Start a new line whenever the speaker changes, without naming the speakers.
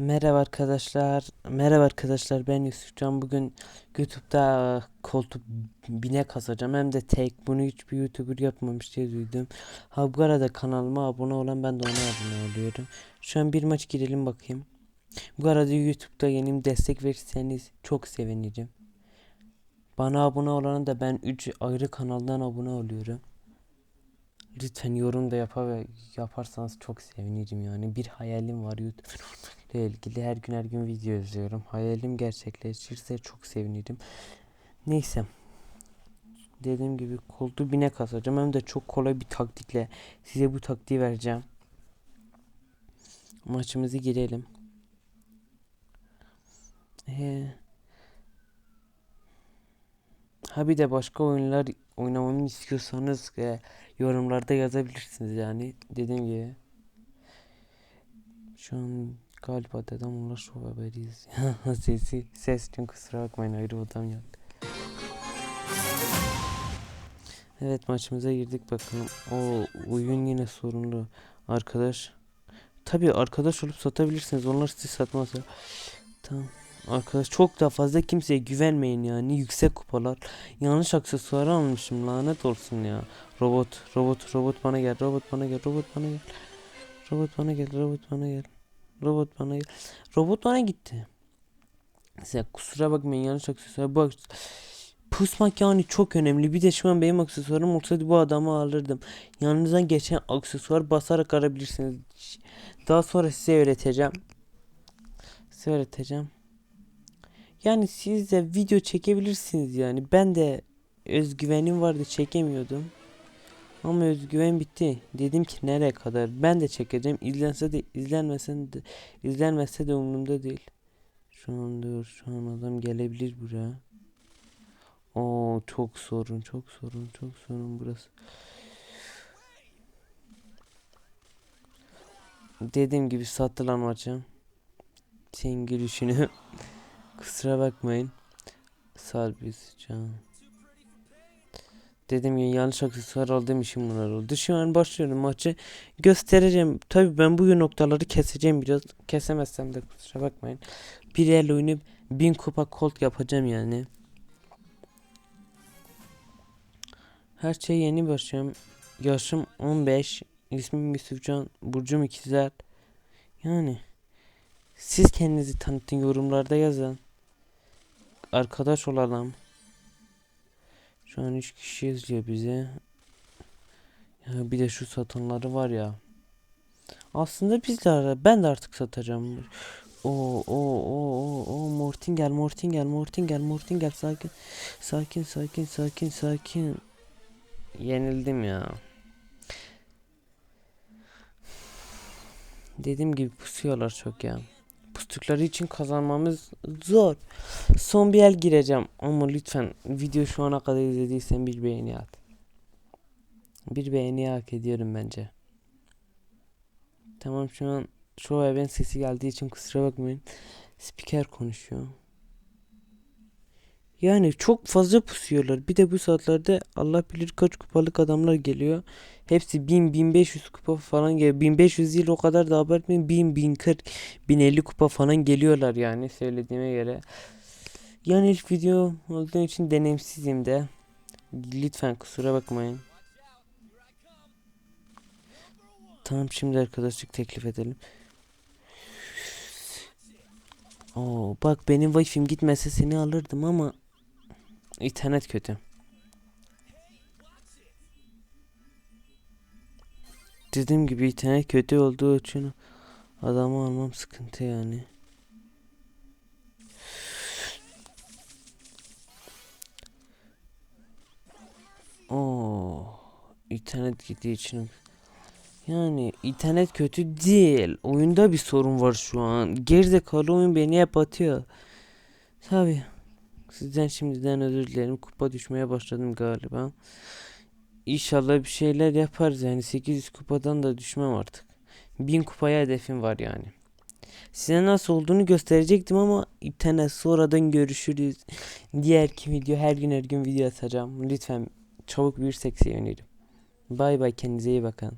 Merhaba arkadaşlar. Merhaba arkadaşlar. Ben Yusufcan. Bugün YouTube'da e, koltuk bine kasacağım. Hem de tek. Bunu hiçbir YouTuber yapmamış diye duydum. Ha bu arada kanalıma abone olan ben de ona abone oluyorum. Şu an bir maç girelim bakayım. Bu arada YouTube'da yeni destek verirseniz çok sevinirim. Bana abone olana da ben 3 ayrı kanaldan abone oluyorum. Lütfen yorum da yapar yaparsanız çok sevinirim yani. Bir hayalim var YouTube ile ilgili her gün her gün video izliyorum. Hayalim gerçekleşirse çok sevinirim. Neyse. Dediğim gibi koltuğu bine kasacağım. Hem de çok kolay bir taktikle size bu taktiği vereceğim. Maçımızı girelim. Ha bir de başka oyunlar oynamamı istiyorsanız e, yorumlarda yazabilirsiniz yani. Dediğim gibi. Şu an galiba dedem onlar şov haberiyiz. Sesi, ses için kusura bakmayın ayrı odam yok. Evet maçımıza girdik bakalım. O oyun yine sorunlu. Arkadaş. Tabii arkadaş olup satabilirsiniz. Onlar sizi satmaz. ya. Tamam. Arkadaş çok da fazla kimseye güvenmeyin yani. Yüksek kupalar. Yanlış aksesuar almışım lanet olsun ya. Robot, robot, robot bana gel. Robot bana gel. Robot bana gel. Robot bana gel. Robot bana gel. Robot bana gel. Robot bana gitti. Size kusura bakmayın yanlış aksesuar. Bu. Pusmak yani çok önemli. Bir de şu an benim aksesuarım olsaydı bu adamı alırdım. Yanınızdan geçen aksesuar basarak arabilirsiniz. Daha sonra size öğreteceğim. Size öğreteceğim. Yani siz de video çekebilirsiniz yani. Ben de özgüvenim vardı çekemiyordum. Ama özgüven bitti. Dedim ki nereye kadar? Ben de çekeceğim. İzlense de izlenmese de izlenmese de umurumda değil. Şu an dur. Şu an adam gelebilir buraya. Oo çok sorun, çok sorun, çok sorun burası. Dediğim gibi satılan maçı. Senin gülüşünü kusura bakmayın. Salbis can. Dediğim gibi yanlış aksesuar aldığım için bunlar oldu. Şu an başlıyorum maçı. Göstereceğim. Tabii ben bugün noktaları keseceğim biraz. Kesemezsem de kusura bakmayın. Bir el oynayıp bin kupa kolt yapacağım yani. Her şey yeni başlıyorum. Yaşım 15. İsmim Yusufcan. Burcum ikizler. Yani. Siz kendinizi tanıtın yorumlarda yazın. Arkadaş olalım. Şu an 3 kişi izliyor bize. Ya bir de şu satanları var ya. Aslında biz de ben de artık satacağım. O o o o o Mortingel Mortingel Mortingel Mortingel sakin sakin sakin sakin sakin. Yenildim ya. Dediğim gibi pusuyorlar çok ya. Pustukları için kazanmamız zor. Son bir el gireceğim ama lütfen video şu ana kadar izlediysen bir beğeni at. Bir beğeni hak ediyorum bence. Tamam şu an şu evin sesi geldiği için kusura bakmayın. Spiker konuşuyor. Yani çok fazla pusuyorlar. Bir de bu saatlerde Allah bilir kaç kupalık adamlar geliyor. Hepsi 1000 1500 kupa falan geliyor. 1500 değil o kadar da abartmayın. 1000 1040 1050 kupa falan geliyorlar yani söylediğime göre. Yani ilk video olduğu için deneyimsizim de. Lütfen kusura bakmayın. Tamam şimdi arkadaşlık teklif edelim. Oo bak benim wifi'm gitmese seni alırdım ama internet kötü. Dediğim gibi internet kötü olduğu için adamı almam sıkıntı yani. Oo, internet gittiği için yani internet kötü değil. Oyunda bir sorun var şu an. Gerizekalı oyun beni hep atıyor. Tabi. Sizden şimdiden özür dilerim. Kupa düşmeye başladım galiba. İnşallah bir şeyler yaparız yani 800 kupadan da düşmem artık. 1000 kupaya hedefim var yani. Size nasıl olduğunu gösterecektim ama internet sonradan görüşürüz. Diğer ki video her gün her gün video atacağım. Lütfen çabuk büyürsek sevinirim. Bay bay kendinize iyi bakın.